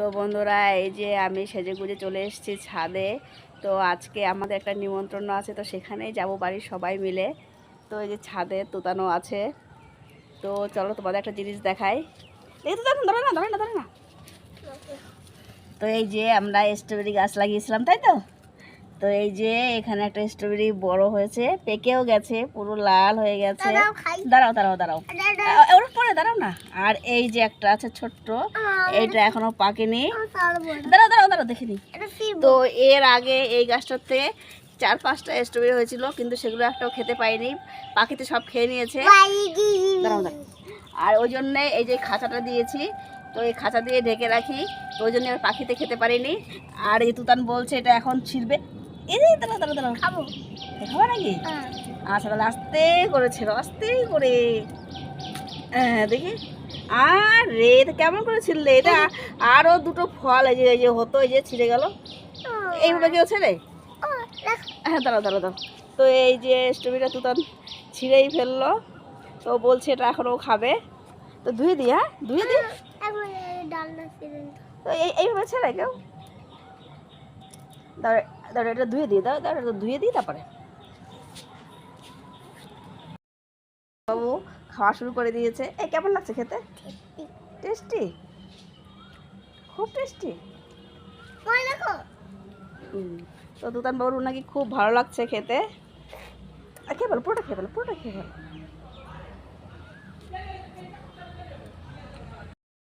তো বন্ধুরা, এই যে আমি সেজে গুজে চলে এসেছি ছাদে। তো আজকে আমাদের একটা নিমন্ত্রণ আছে, তো সেখানেই যাব বাড়ির সবাই মিলে। তো এই যে ছাদে তোতানো আছে। তো চলো তোমাদের একটা জিনিস দেখাই। এই তো দেখুন দাঁড়ান না না না। তো এই যে আমরা স্ট্রবেরি গাছ লাগিয়েছিলাম, তাই তো? তো এই যে এখানে একটা স্ট্রবেরি বড় হয়েছে পেকেও গেছে পুরো লাল হয়ে গেছে। দাঁড়াও, দাঁড়াও দাঁড়াও ওরা পরে দাঁড়াও না। আর এই যে একটা আছে ছোট্ট এইটা এখনও পাকেনি। দাঁড়াও দাঁড়াও দাঁড়াও দেখিনি তো এর আগে এই গাছটাতে চার পাঁচটা স্ট্রবেরি হয়েছিল কিন্তু সেগুলো একটাও খেতে পাইনি। পাখিতে সব খেয়ে নিয়েছে। দাঁড়াও দাঁড়াও। আর ওই জন্যে এই যে খাঁচাটা দিয়েছি তো এই খাঁচা দিয়ে ঢেকে রাখি। তো ওই জন্য পাখিতে খেতে পারিনি। আর এই তুতান বলছে এটা এখন ছিড়বে। এই যে দাঁড়াও দাঁড়াও দাঁড়াও। খাব। খাব নাকি? আচ্ছা তাহলে আস্তে করে ছিল আস্তে করে। হ্যাঁ দেখি। আর রে এটা কেমন করে ছিললে? এটা আরও দুটো ফল এই যে এই যে হতো এই যে ছিঁড়ে গেল। এইভাবে কেউ ছেড়ে? হ্যাঁ দাঁড়াও দাঁড়াও দাঁড়াও। তো এই যে স্ট্রবেরিটা তুতান ছিঁড়েই ফেলল। তো বলছে এটা এখনও খাবে। তো ধুয়ে দিই হ্যাঁ? ধুয়ে দিই তো এই এইভাবে ছেড়ে কেউ? দাঁড়া দাঁড়া এটা ধুয়ে দিই দাও দাঁড়া এটা ধুয়ে দিই তারপরে। বাবু খাওয়া শুরু করে দিয়েছে। এই কেমন লাগছে খেতে? টেস্টি খুব টেস্টি তো দুতান বাবুর নাকি খুব ভালো লাগছে খেতে। খেয়ে বলো পুরোটা খেয়ে বলো পুরোটা খেয়ে বলো